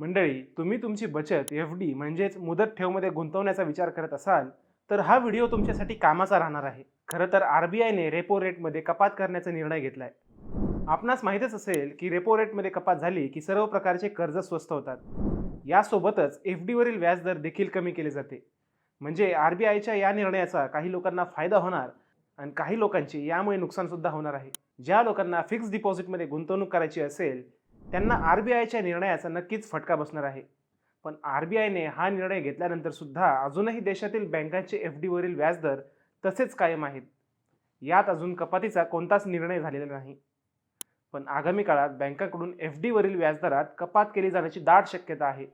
मंडळी तुम्ही तुमची बचत एफ डी म्हणजेच मुदत ठेवमध्ये गुंतवण्याचा विचार करत असाल तर हा व्हिडिओ तुमच्यासाठी कामाचा राहणार आहे. खरं तर आर बी आयने रेपो रेटमध्ये कपात करण्याचा निर्णय घेतला आहे आपणास माहीतच असेल की रेपो रेटमध्ये कपात झाली की सर्व प्रकारचे कर्ज स्वस्त होतात. यासोबतच एफ डीवरील व्याजदर देखील कमी केले जाते. म्हणजे आर बी आयच्या या निर्णयाचा काही लोकांना फायदा होणार आणि काही लोकांचे यामुळे नुकसानसुद्धा होणार आहे. ज्या लोकांना फिक्स्ड डिपॉझिटमध्ये गुंतवणूक करायची असेल त्यांना आर बी आयच्या निर्णयाचा नक्कीच फटका बसणार आहे. पण आर बी आयने हा निर्णय घेतल्यानंतर सुद्धा अजूनही देशातील बँकांचे एफ डीवरील व्याजदर तसेच कायम आहेत. यात अजून कपातीचा कोणताच निर्णय झालेला नाही. पण आगामी काळात बँकाकडून एफ डीवरील व्याजदरात कपात केली जाण्याची दाट शक्यता आहे.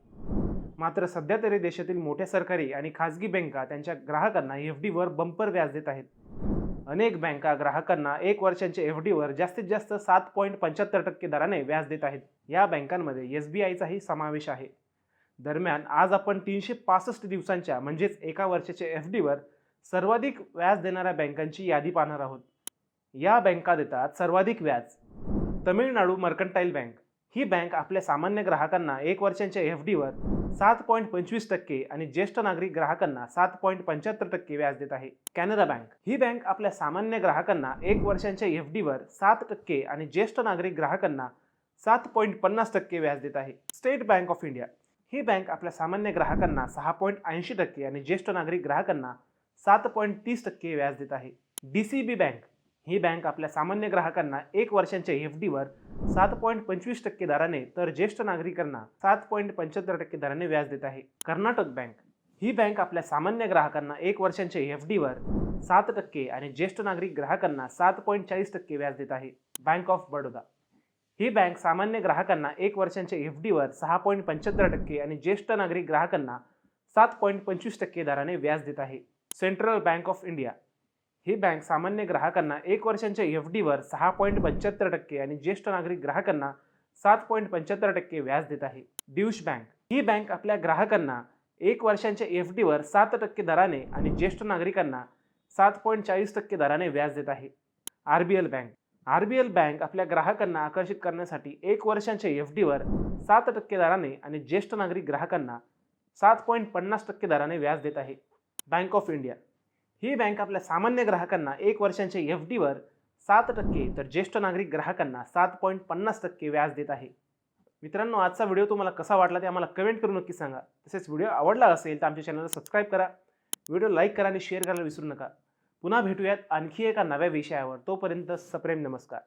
मात्र सध्या तरी देशातील मोठ्या सरकारी आणि खाजगी बँका त्यांच्या ग्राहकांना एफ डीवर बंपर व्याज देत आहेत. अनेक बँका ग्राहकांना एक वर्षांच्या एफ डीवर जास्तीत जास्त सात पॉईंट पंच्याहत्तर टक्के दराने व्याज देत आहेत. या बँकांमध्ये एस बी आयचाही समावेश आहे. दरम्यान आज आपण तीनशे पासष्ट दिवसांच्या म्हणजेच एका वर्षाच्या एफ डीवर सर्वाधिक व्याज देणाऱ्या बँकांची यादी पाहणार आहोत. या बँका देतात सर्वाधिक व्याज. तमिळनाडू मर्कंटाईल बँक ही बँक आपल्या सामान्य ग्राहकांना एक वर्षांच्या एफ डीवर सात पॉईंट पंचवीस टक्के आणि ज्येष्ठ नागरिक ग्राहकांना सात पॉईंट पंच्याहत्तर टक्के व्याज देत आहे. कॅनरा बँक. ही बँक आपल्या सामान्य ग्राहकांना एक वर्षांच्या एफ डीवर सात टक्के आणि ज्येष्ठ नागरिक ग्राहकांना सात पॉईंट पन्नास टक्के व्याज देत आहे. State Bank of India. He bank आपल्या सामान्य ग्राहकांना सहा पॉईंट ऐंशी टक्के आणि ज्येष्ठ नागरिक ग्राहकांना सात पॉईंट तीस टक्के व्याज देत आहे. D C B Bank. ही बँक आपल्या सामान्य ग्राहकांना एक वर्षांच्या एफ डीवर सात पॉईंट पंचवीस टक्के दराने तर ज्येष्ठ नागरिकांना सात पॉईंट पंच्याहत्तर टक्के दराने व्याज देत आहे. कर्नाटक बँक. ही बँक आपल्या सामान्य ग्राहकांना एक वर्षांच्या एफ डीवर सात टक्के आणि ज्येष्ठ नागरिक ग्राहकांना सात पॉईंट चाळीस टक्के व्याज देत आहे. Bank of Baroda. He bank सामान्य ग्राहकांना एक वर्षांच्या एफ डीवर सहा पॉईंट पंच्याहत्तर टक्के आणि ज्येष्ठ नागरिक ग्राहकांना सात पॉईंट पंचवीस टक्के दराने व्याज देत आहे. Central Bank of India. He bank सामान्य ग्राहकांना एक वर्षांच्या एफ डीवर सहा पॉईंट पंच्याहत्तर टक्के आणि ज्येष्ठ नागरिक ग्राहकांना सात पॉईंट पंच्याहत्तर टक्के व्याज देत आहे. ड्यूश बँक ही बँक आपल्या ग्राहकांना एक वर्षांच्या एफ डीवर सात टक्के दराने आणि ज्येष्ठ नागरिकांना सात पॉईंट चाळीस टक्के दराने व्याज देत आहे. R B L Bank R B L Bank आपल्या ग्राहकांना आकर्षित करण्यासाठी एक वर्षांच्या एफ डीवर सात टक्के दराने आणि ज्येष्ठ नागरिक ग्राहकांना सात पॉईंट पन्नास टक्के दराने व्याज देत आहे. बँक ऑफ इंडिया ही बँक आपल्या सामान्य ग्राहकांना एक वर्षांच्या एफ डीवर सात टक्के तर ज्येष्ठ नागरिक ग्राहकांना सात पॉईंट पन्नास टक्के व्याज देत आहे. मित्रांनो आजचा व्हिडिओ तुम्हाला कसा वाटला ते आम्हाला कमेंट करून नक्की सांगा. तसेच व्हिडिओ आवडला असेल तर आमच्या चॅनलला सबस्क्राईब करा. व्हिडिओ लाईक करा आणि शेअर करायला विसरू नका. पुन्हा भेटूयात आणखी एका नव्या विषयावर. तोपर्यंत सप्रेम नमस्कार.